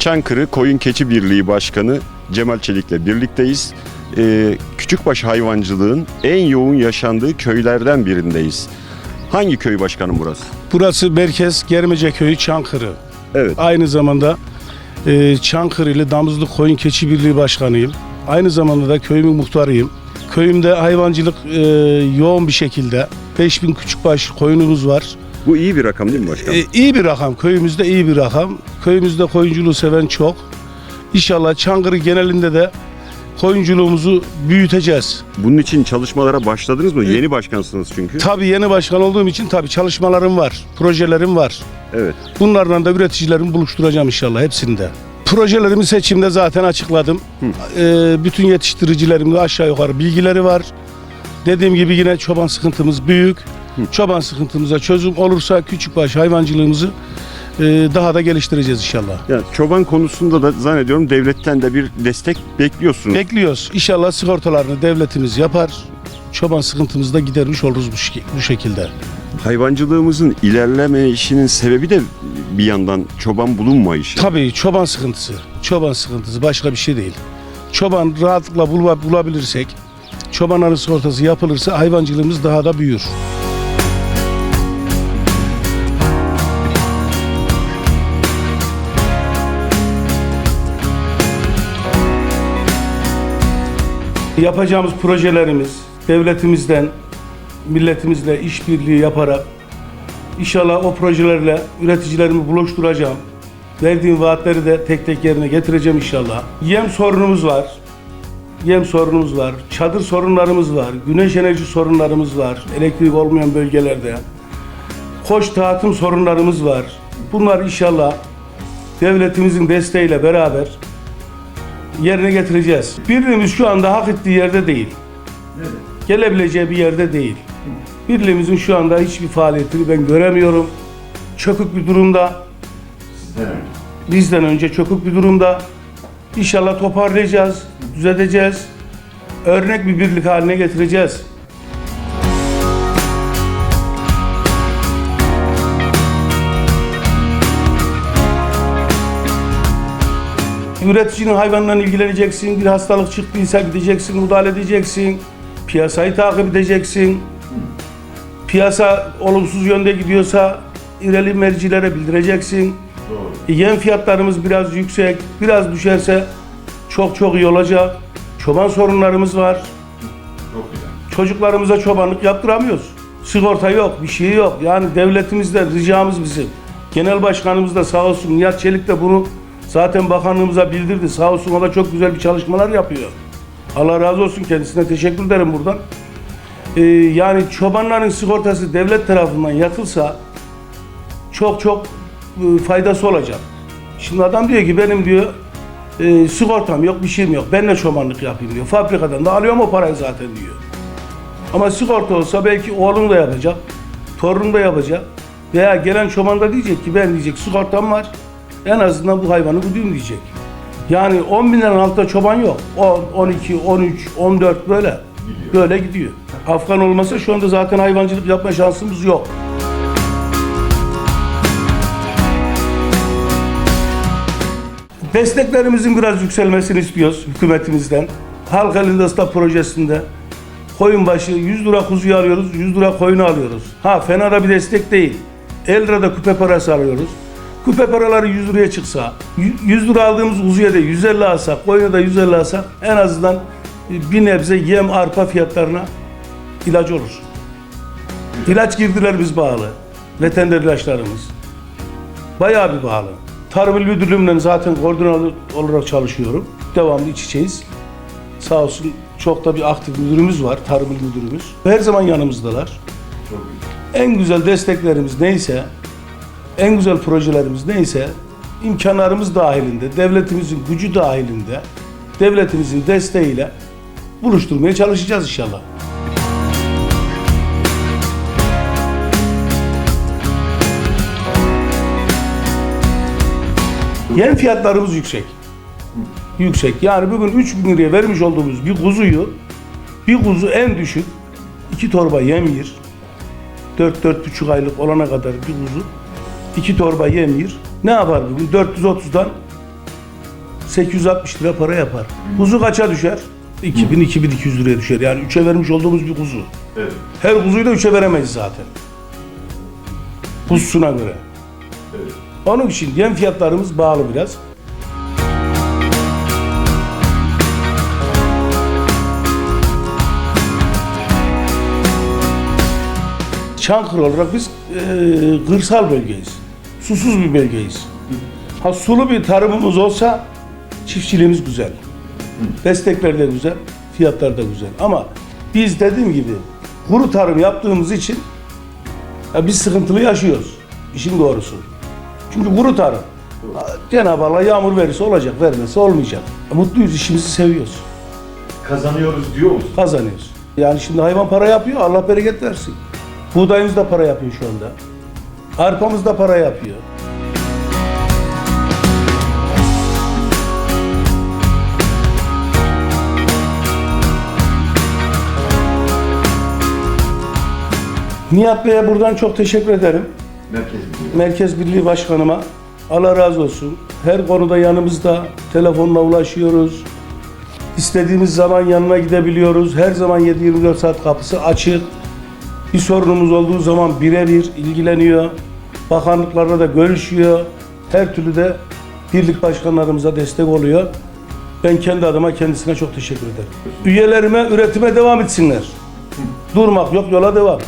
Çankırı Koyun Keçi Birliği Başkanı Cemal Çelik'le birlikteyiz. Ee, küçükbaş hayvancılığın en yoğun yaşandığı köylerden birindeyiz. Hangi köy başkanım burası? Burası merkez Germece Köyü Çankırı. Evet. Aynı zamanda e, Çankırı ile Damızlık Koyun Keçi Birliği Başkanıyım. Aynı zamanda da köyümün muhtarıyım. Köyümde hayvancılık e, yoğun bir şekilde 5000 küçükbaş koyunumuz var. Bu iyi bir rakam değil mi başkanım? E, iyi bir rakam. Köyümüzde iyi bir rakam. Köyümüzde koyunculuğu seven çok. İnşallah Çankırı genelinde de koyunculuğumuzu büyüteceğiz. Bunun için çalışmalara başladınız mı? Yeni başkansınız çünkü. Tabii yeni başkan olduğum için tabii çalışmalarım var, projelerim var. Evet. Bunlarla da üreticilerimi buluşturacağım inşallah hepsinde. Projelerimi seçimde zaten açıkladım. Ee, bütün yetiştiricilerimde aşağı yukarı bilgileri var. Dediğim gibi yine çoban sıkıntımız büyük. Çoban sıkıntımıza çözüm olursa küçükbaş hayvancılığımızı e, daha da geliştireceğiz inşallah. Yani çoban konusunda da zannediyorum devletten de bir destek bekliyorsunuz. Bekliyoruz. İnşallah sigortalarını devletimiz yapar. Çoban sıkıntımızı da gidermiş oluruz bu, şek- bu şekilde. Hayvancılığımızın ilerleme işinin sebebi de bir yandan çoban bulunmayışı. Tabii çoban sıkıntısı. Çoban sıkıntısı başka bir şey değil. Çoban rahatlıkla bulma- bulabilirsek, çoban arı sigortası yapılırsa hayvancılığımız daha da büyür. Yapacağımız projelerimiz devletimizden, milletimizle işbirliği yaparak İnşallah o projelerle üreticilerimi buluşturacağım. Verdiğim vaatleri de tek tek yerine getireceğim inşallah. Yem sorunumuz var. Yem sorunumuz var. Çadır sorunlarımız var. Güneş enerji sorunlarımız var. Elektrik olmayan bölgelerde. Koç dağıtım sorunlarımız var. Bunlar inşallah devletimizin desteğiyle beraber yerine getireceğiz. Birliğimiz şu anda hak ettiği yerde değil. Gelebileceği bir yerde değil. Birliğimizin şu anda hiçbir faaliyetini ben göremiyorum. Çökük bir durumda. Bizden önce çökük bir durumda. İnşallah toparlayacağız, düzelteceğiz. Örnek bir birlik haline getireceğiz. Üreticinin hayvanla ilgileneceksin. Bir hastalık çıktıysa gideceksin, müdahale edeceksin. Piyasayı takip edeceksin. Piyasa olumsuz yönde gidiyorsa ileri mercilere bildireceksin. E, Yem fiyatlarımız biraz yüksek. Biraz düşerse çok çok iyi olacak. Çoban sorunlarımız var. Çocuklarımıza çobanlık yaptıramıyoruz. Sigorta yok, bir şey yok. Yani devletimizden ricamız bizim. Genel başkanımız da sağ olsun Nihat Çelik de bunu zaten bakanlığımıza bildirdi. Sağ olsun o da çok güzel bir çalışmalar yapıyor. Allah razı olsun kendisine teşekkür ederim buradan. Ee, yani çobanların sigortası devlet tarafından yapılsa çok çok e, faydası olacak. Şimdi adam diyor ki benim diyor e, sigortam yok bir şeyim yok. Ben de çobanlık yapayım diyor. Fabrikadan da alıyorum o parayı zaten diyor. Ama sigorta olsa belki oğlum da yapacak, torunum da yapacak. Veya gelen çoban da diyecek ki ben diyecek sigortam var. En azından bu hayvanı güdeyim diyecek. Yani 10 bin liranın altında çoban yok. 10, 12, 13, 14 böyle. Böyle gidiyor. Afgan olmasa şu anda zaten hayvancılık yapma şansımız yok. Desteklerimizin biraz yükselmesini istiyoruz hükümetimizden. Halk elinde ıslah projesinde koyun başı 100 lira kuzuyu alıyoruz, 100 lira koyunu alıyoruz. Ha fena da bir destek değil. 50 lirada küpe parası alıyoruz. Küpe paraları 100 liraya çıksa, y- 100 lira aldığımız kuzuya da 150 alsak, koyuna da 150 alsak en azından bir nebze yem arpa fiyatlarına ilaç olur. İlaç girdilerimiz bağlı. Veteriner ilaçlarımız. Bayağı bir bağlı. Tarım İl Müdürlüğü'yle zaten koordinatör olarak çalışıyorum. Devamlı iç içeyiz. Sağ olsun çok da bir aktif müdürümüz var, Tarım İl Müdürümüz. Her zaman yanımızdalar. En güzel desteklerimiz neyse, en güzel projelerimiz neyse, imkanlarımız dahilinde, devletimizin gücü dahilinde, devletimizin desteğiyle buluşturmaya çalışacağız inşallah. Yem fiyatlarımız yüksek. Yüksek. Yani bugün 3 bin liraya vermiş olduğumuz bir kuzuyu bir kuzu en düşük iki torba yem yer. 4-4,5 aylık olana kadar bir kuzu iki torba yem yer. Ne yapar bugün? 430'dan 860 lira para yapar. Kuzu kaça düşer? 2000-2200 liraya düşer. Yani 3'e vermiş olduğumuz bir kuzu. Evet. Her kuzuyu da 3'e veremeyiz zaten. Kuzusuna göre. Evet. Onun için yem fiyatlarımız bağlı biraz. Çankırı olarak biz e, kırsal bölgeyiz. Susuz bir bölgeyiz. Ha sulu bir tarımımız olsa çiftçiliğimiz güzel. Destekler de güzel, fiyatlar da güzel. Ama biz dediğim gibi kuru tarım yaptığımız için ya biz sıkıntılı yaşıyoruz. İşin doğrusu. Çünkü kuru tarım. Cenab-ı Allah yağmur verirse olacak, vermezse olmayacak. Mutluyuz, işimizi seviyoruz. Kazanıyoruz diyor musun? Kazanıyoruz. Yani şimdi hayvan para yapıyor, Allah bereket versin. Buğdayımız da para yapıyor şu anda. Arpamız da para yapıyor. Nihat Bey'e buradan çok teşekkür ederim. Merkez Merkez Birliği Başkanıma Allah razı olsun. Her konuda yanımızda telefonla ulaşıyoruz. İstediğimiz zaman yanına gidebiliyoruz. Her zaman 7-24 saat kapısı açık. Bir sorunumuz olduğu zaman birebir ilgileniyor. Bakanlıklarla da görüşüyor. Her türlü de birlik başkanlarımıza destek oluyor. Ben kendi adıma kendisine çok teşekkür ederim. Üyelerime üretime devam etsinler. Durmak yok yola devam.